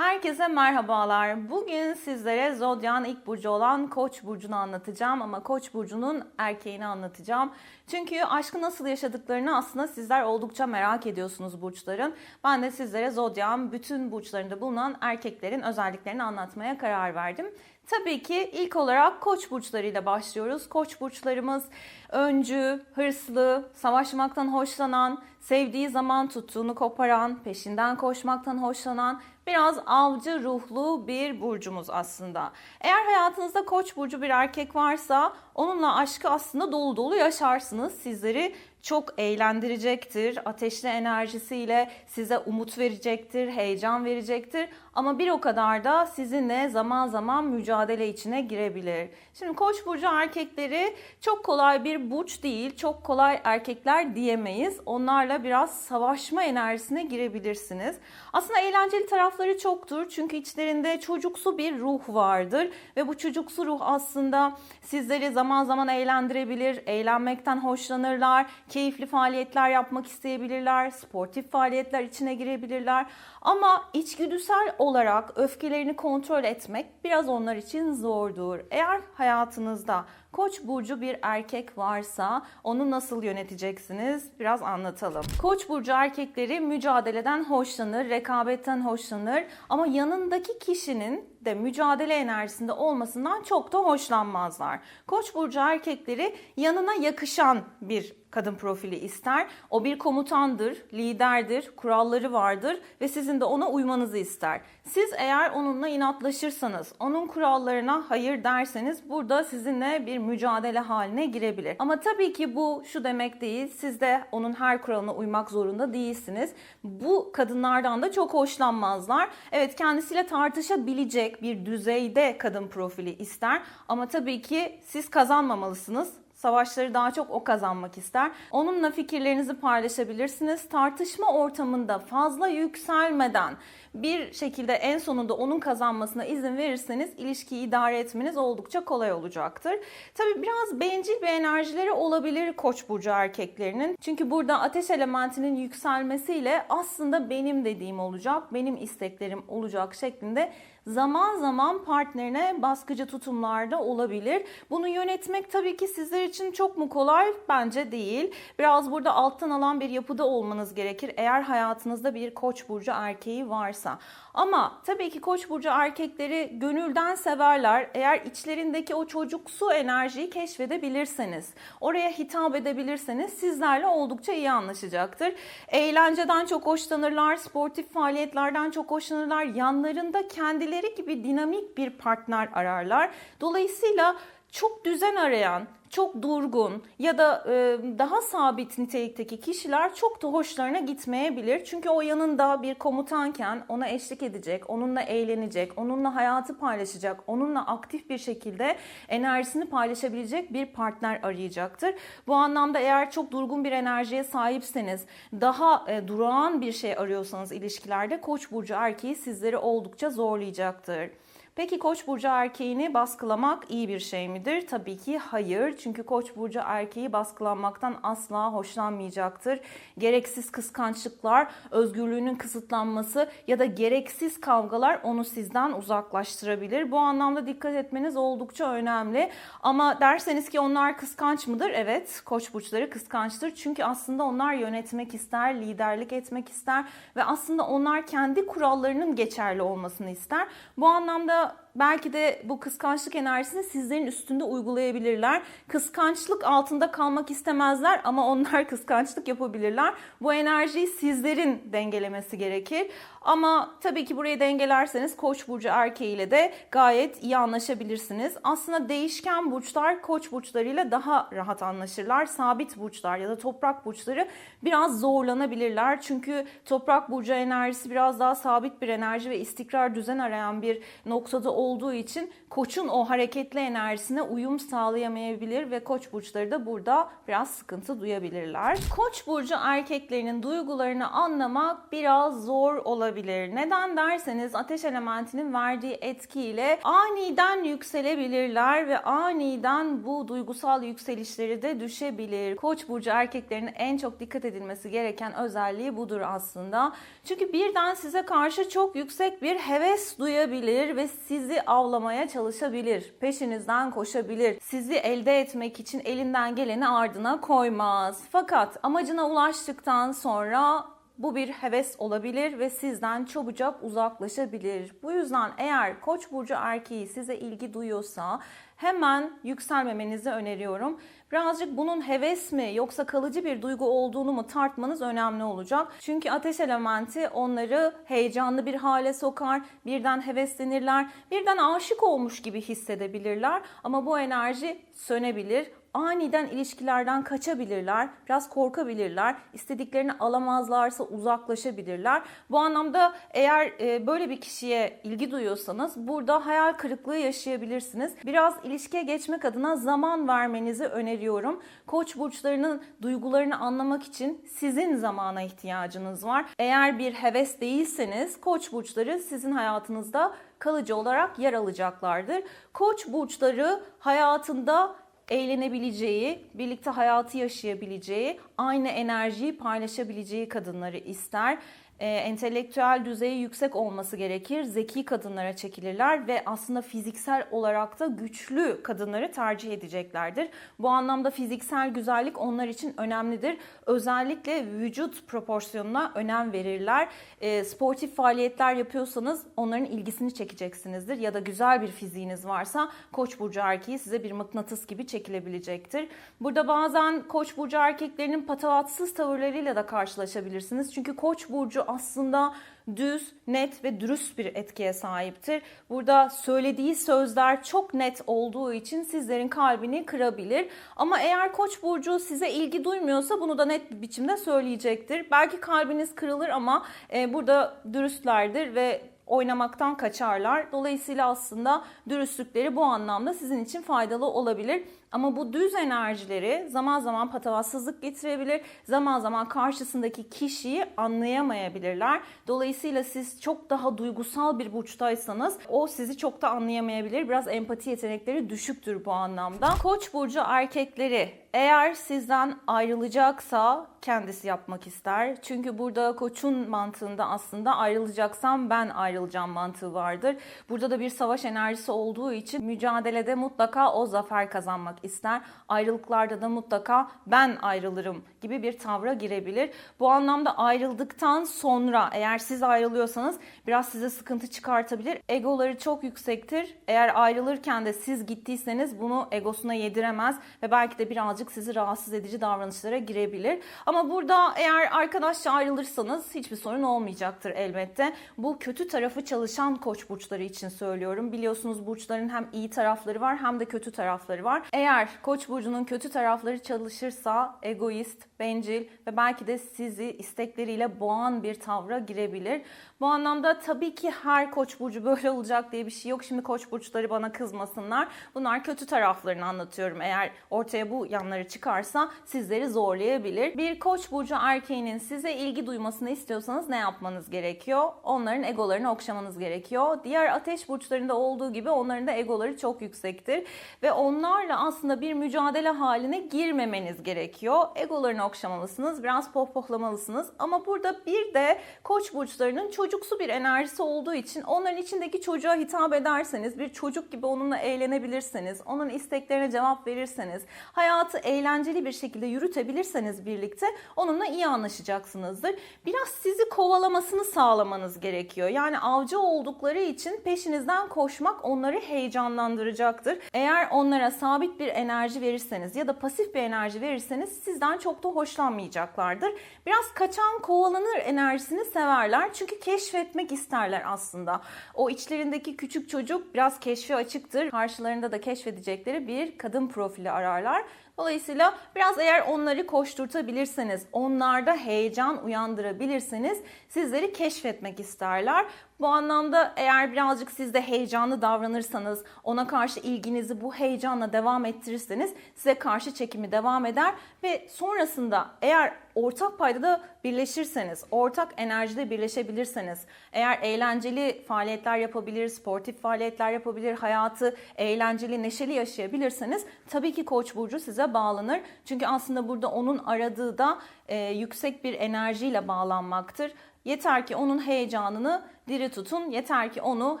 Herkese merhabalar. Bugün sizlere Zodyan ilk burcu olan Koç burcunu anlatacağım ama Koç burcunun erkeğini anlatacağım. Çünkü aşkı nasıl yaşadıklarını aslında sizler oldukça merak ediyorsunuz burçların. Ben de sizlere Zodyan bütün burçlarında bulunan erkeklerin özelliklerini anlatmaya karar verdim. Tabii ki ilk olarak koç burçlarıyla başlıyoruz. Koç burçlarımız öncü, hırslı, savaşmaktan hoşlanan, sevdiği zaman tuttuğunu koparan, peşinden koşmaktan hoşlanan, biraz avcı ruhlu bir burcumuz aslında. Eğer hayatınızda koç burcu bir erkek varsa onunla aşkı aslında dolu dolu yaşarsınız. Sizleri çok eğlendirecektir. Ateşli enerjisiyle size umut verecektir, heyecan verecektir. Ama bir o kadar da sizinle zaman zaman mücadele içine girebilir. Şimdi Koç burcu erkekleri çok kolay bir burç değil, çok kolay erkekler diyemeyiz. Onlarla biraz savaşma enerjisine girebilirsiniz. Aslında eğlenceli tarafları çoktur. Çünkü içlerinde çocuksu bir ruh vardır ve bu çocuksu ruh aslında sizleri zaman zaman eğlendirebilir, eğlenmekten hoşlanırlar, keyifli faaliyetler yapmak isteyebilirler, sportif faaliyetler içine girebilirler. Ama içgüdüsel olarak öfkelerini kontrol etmek biraz onlar için zordur. Eğer hayatınızda Koç burcu bir erkek varsa onu nasıl yöneteceksiniz? Biraz anlatalım. Koç burcu erkekleri mücadeleden hoşlanır, rekabetten hoşlanır ama yanındaki kişinin de mücadele enerjisinde olmasından çok da hoşlanmazlar. Koç burcu erkekleri yanına yakışan bir kadın profili ister. O bir komutandır, liderdir, kuralları vardır ve sizin de ona uymanızı ister. Siz eğer onunla inatlaşırsanız, onun kurallarına hayır derseniz burada sizinle bir mücadele haline girebilir. Ama tabii ki bu şu demek değil. Siz de onun her kuralına uymak zorunda değilsiniz. Bu kadınlardan da çok hoşlanmazlar. Evet kendisiyle tartışabilecek bir düzeyde kadın profili ister. Ama tabii ki siz kazanmamalısınız. Savaşları daha çok o kazanmak ister. Onunla fikirlerinizi paylaşabilirsiniz. Tartışma ortamında fazla yükselmeden bir şekilde en sonunda onun kazanmasına izin verirseniz ilişkiyi idare etmeniz oldukça kolay olacaktır. Tabii biraz bencil bir enerjileri olabilir Koç burcu erkeklerinin. Çünkü burada ateş elementinin yükselmesiyle aslında benim dediğim olacak, benim isteklerim olacak şeklinde zaman zaman partnerine baskıcı tutumlarda olabilir. Bunu yönetmek tabii ki sizler için çok mu kolay? Bence değil. Biraz burada alttan alan bir yapıda olmanız gerekir eğer hayatınızda bir koç burcu erkeği varsa. Ama tabii ki koç burcu erkekleri gönülden severler. Eğer içlerindeki o çocuksu enerjiyi keşfedebilirseniz, oraya hitap edebilirseniz sizlerle oldukça iyi anlaşacaktır. Eğlenceden çok hoşlanırlar, sportif faaliyetlerden çok hoşlanırlar. Yanlarında kendileri gibi dinamik bir partner ararlar. Dolayısıyla çok düzen arayan, çok durgun ya da e, daha sabit nitelikteki kişiler çok da hoşlarına gitmeyebilir. Çünkü o yanında bir komutanken ona eşlik edecek, onunla eğlenecek, onunla hayatı paylaşacak, onunla aktif bir şekilde enerjisini paylaşabilecek bir partner arayacaktır. Bu anlamda eğer çok durgun bir enerjiye sahipseniz, daha e, durağan bir şey arıyorsanız ilişkilerde Koç burcu erkeği sizleri oldukça zorlayacaktır. Peki Koç burcu erkeğini baskılamak iyi bir şey midir? Tabii ki hayır. Çünkü Koç burcu erkeği baskılanmaktan asla hoşlanmayacaktır. Gereksiz kıskançlıklar, özgürlüğünün kısıtlanması ya da gereksiz kavgalar onu sizden uzaklaştırabilir. Bu anlamda dikkat etmeniz oldukça önemli. Ama derseniz ki onlar kıskanç mıdır? Evet, Koç burçları kıskançtır. Çünkü aslında onlar yönetmek ister, liderlik etmek ister ve aslında onlar kendi kurallarının geçerli olmasını ister. Bu anlamda belki de bu kıskançlık enerjisini sizlerin üstünde uygulayabilirler. Kıskançlık altında kalmak istemezler ama onlar kıskançlık yapabilirler. Bu enerjiyi sizlerin dengelemesi gerekir. Ama tabii ki burayı dengelerseniz Koç burcu erkeğiyle de gayet iyi anlaşabilirsiniz. Aslında değişken burçlar Koç burçlarıyla daha rahat anlaşırlar. Sabit burçlar ya da toprak burçları biraz zorlanabilirler. Çünkü toprak burcu enerjisi biraz daha sabit bir enerji ve istikrar düzen arayan bir noktada olduğu için koçun o hareketli enerjisine uyum sağlayamayabilir ve koç burçları da burada biraz sıkıntı duyabilirler. Koç burcu erkeklerinin duygularını anlamak biraz zor olabilir olabilir. Neden derseniz ateş elementinin verdiği etkiyle aniden yükselebilirler ve aniden bu duygusal yükselişleri de düşebilir. Koç burcu erkeklerinin en çok dikkat edilmesi gereken özelliği budur aslında. Çünkü birden size karşı çok yüksek bir heves duyabilir ve sizi avlamaya çalışabilir. Peşinizden koşabilir. Sizi elde etmek için elinden geleni ardına koymaz. Fakat amacına ulaştıktan sonra bu bir heves olabilir ve sizden çabucak uzaklaşabilir. Bu yüzden eğer Koç burcu erkeği size ilgi duyuyorsa hemen yükselmemenizi öneriyorum. Birazcık bunun heves mi yoksa kalıcı bir duygu olduğunu mu tartmanız önemli olacak. Çünkü ateş elementi onları heyecanlı bir hale sokar, birden heveslenirler, birden aşık olmuş gibi hissedebilirler ama bu enerji sönebilir aniden ilişkilerden kaçabilirler, biraz korkabilirler, istediklerini alamazlarsa uzaklaşabilirler. Bu anlamda eğer e, böyle bir kişiye ilgi duyuyorsanız burada hayal kırıklığı yaşayabilirsiniz. Biraz ilişkiye geçmek adına zaman vermenizi öneriyorum. Koç burçlarının duygularını anlamak için sizin zamana ihtiyacınız var. Eğer bir heves değilseniz koç burçları sizin hayatınızda kalıcı olarak yer alacaklardır. Koç burçları hayatında eğlenebileceği, birlikte hayatı yaşayabileceği, aynı enerjiyi paylaşabileceği kadınları ister. E, entelektüel düzeyi yüksek olması gerekir. Zeki kadınlara çekilirler ve aslında fiziksel olarak da güçlü kadınları tercih edeceklerdir. Bu anlamda fiziksel güzellik onlar için önemlidir. Özellikle vücut proporsiyonuna önem verirler. E, sportif faaliyetler yapıyorsanız onların ilgisini çekeceksinizdir. Ya da güzel bir fiziğiniz varsa Koç burcu erkeği size bir mıknatıs gibi çekilebilecektir. Burada bazen Koç burcu erkeklerinin patavatsız tavırlarıyla da karşılaşabilirsiniz. Çünkü Koç burcu aslında düz, net ve dürüst bir etkiye sahiptir. Burada söylediği sözler çok net olduğu için sizlerin kalbini kırabilir. Ama eğer Koç burcu size ilgi duymuyorsa bunu da net bir biçimde söyleyecektir. Belki kalbiniz kırılır ama e, burada dürüstlerdir ve oynamaktan kaçarlar. Dolayısıyla aslında dürüstlükleri bu anlamda sizin için faydalı olabilir. Ama bu düz enerjileri zaman zaman patavatsızlık getirebilir. Zaman zaman karşısındaki kişiyi anlayamayabilirler. Dolayısıyla siz çok daha duygusal bir burçtaysanız o sizi çok da anlayamayabilir. Biraz empati yetenekleri düşüktür bu anlamda. Koç burcu erkekleri eğer sizden ayrılacaksa kendisi yapmak ister. Çünkü burada koçun mantığında aslında ayrılacaksam ben ayrılacağım mantığı vardır. Burada da bir savaş enerjisi olduğu için mücadelede mutlaka o zafer kazanmak ister. Ayrılıklarda da mutlaka ben ayrılırım gibi bir tavra girebilir. Bu anlamda ayrıldıktan sonra eğer siz ayrılıyorsanız biraz size sıkıntı çıkartabilir. Egoları çok yüksektir. Eğer ayrılırken de siz gittiyseniz bunu egosuna yediremez ve belki de birazcık sizi rahatsız edici davranışlara girebilir. Ama burada eğer arkadaşça ayrılırsanız hiçbir sorun olmayacaktır elbette. Bu kötü tarafı çalışan koç burçları için söylüyorum. Biliyorsunuz burçların hem iyi tarafları var hem de kötü tarafları var. Eğer koç burcunun kötü tarafları çalışırsa egoist, bencil ve belki de sizi istekleriyle boğan bir tavra girebilir. Bu anlamda tabii ki her koç burcu böyle olacak diye bir şey yok. Şimdi koç burçları bana kızmasınlar. Bunlar kötü taraflarını anlatıyorum. Eğer ortaya bu yanları çıkarsa sizleri zorlayabilir. Bir koç burcu erkeğinin size ilgi duymasını istiyorsanız ne yapmanız gerekiyor? Onların egolarını okşamanız gerekiyor. Diğer ateş burçlarında olduğu gibi onların da egoları çok yüksektir ve onlarla aslında bir mücadele haline girmemeniz gerekiyor. Egolarını okşamalısınız, biraz pohpohlamalısınız. Ama burada bir de koç burçlarının çocuksu bir enerjisi olduğu için onların içindeki çocuğa hitap ederseniz, bir çocuk gibi onunla eğlenebilirseniz, onun isteklerine cevap verirseniz, hayatı eğlenceli bir şekilde yürütebilirseniz birlikte onunla iyi anlaşacaksınızdır. Biraz sizi kovalamasını sağlamanız gerekiyor. Yani avcı oldukları için peşinizden koşmak onları heyecanlandıracaktır. Eğer onlara sabit bir enerji verirseniz ya da pasif bir enerji verirseniz sizden çok da hoşlanmayacaklardır. Biraz kaçan kovalanır enerjisini severler. Çünkü keşfetmek isterler aslında. O içlerindeki küçük çocuk biraz keşfe açıktır. Karşılarında da keşfedecekleri bir kadın profili ararlar. Dolayısıyla biraz eğer onları koşturtabilirseniz, onlarda heyecan uyandırabilirseniz sizleri keşfetmek isterler. Bu anlamda eğer birazcık siz de heyecanlı davranırsanız, ona karşı ilginizi bu heyecanla devam ettirirseniz size karşı çekimi devam eder ve sonrasında eğer ortak paydada birleşirseniz, ortak enerjide birleşebilirseniz, eğer eğlenceli faaliyetler yapabilir, sportif faaliyetler yapabilir, hayatı eğlenceli, neşeli yaşayabilirseniz tabii ki Koç burcu size bağlanır. Çünkü aslında burada onun aradığı da e, yüksek bir enerjiyle bağlanmaktır. Yeter ki onun heyecanını diri tutun, yeter ki onu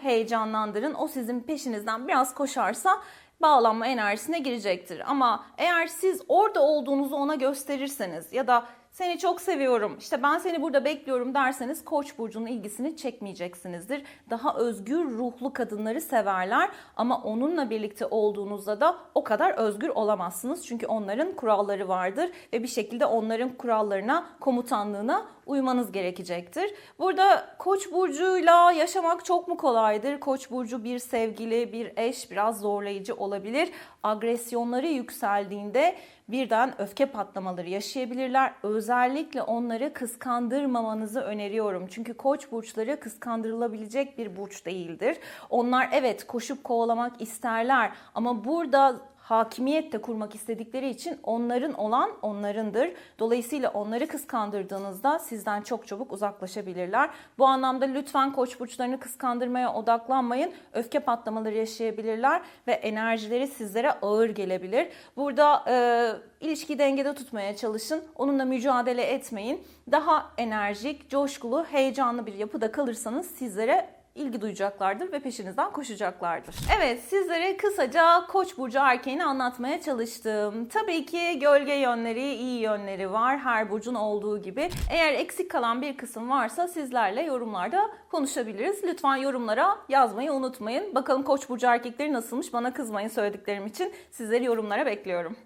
heyecanlandırın. O sizin peşinizden biraz koşarsa bağlanma enerjisine girecektir. Ama eğer siz orada olduğunuzu ona gösterirseniz ya da seni çok seviyorum, işte ben seni burada bekliyorum derseniz Koç burcunun ilgisini çekmeyeceksinizdir. Daha özgür ruhlu kadınları severler ama onunla birlikte olduğunuzda da o kadar özgür olamazsınız. Çünkü onların kuralları vardır ve bir şekilde onların kurallarına, komutanlığına uymanız gerekecektir. Burada Koç burcuyla yaşamak çok mu kolaydır? Koç burcu bir sevgili, bir eş biraz zorlayıcı olabilir. Agresyonları yükseldiğinde birden öfke patlamaları yaşayabilirler. Özellikle onları kıskandırmamanızı öneriyorum. Çünkü koç burçları kıskandırılabilecek bir burç değildir. Onlar evet koşup kovalamak isterler ama burada hakimiyet de kurmak istedikleri için onların olan onlarındır. Dolayısıyla onları kıskandırdığınızda sizden çok çabuk uzaklaşabilirler. Bu anlamda lütfen koç burçlarını kıskandırmaya odaklanmayın. Öfke patlamaları yaşayabilirler ve enerjileri sizlere ağır gelebilir. Burada e, ilişki dengede tutmaya çalışın. Onunla mücadele etmeyin. Daha enerjik, coşkulu, heyecanlı bir yapıda kalırsanız sizlere ilgi duyacaklardır ve peşinizden koşacaklardır. Evet sizlere kısaca Koç burcu erkeğini anlatmaya çalıştım. Tabii ki gölge yönleri, iyi yönleri var her burcun olduğu gibi. Eğer eksik kalan bir kısım varsa sizlerle yorumlarda konuşabiliriz. Lütfen yorumlara yazmayı unutmayın. Bakalım Koç burcu erkekleri nasılmış bana kızmayın söylediklerim için. Sizleri yorumlara bekliyorum.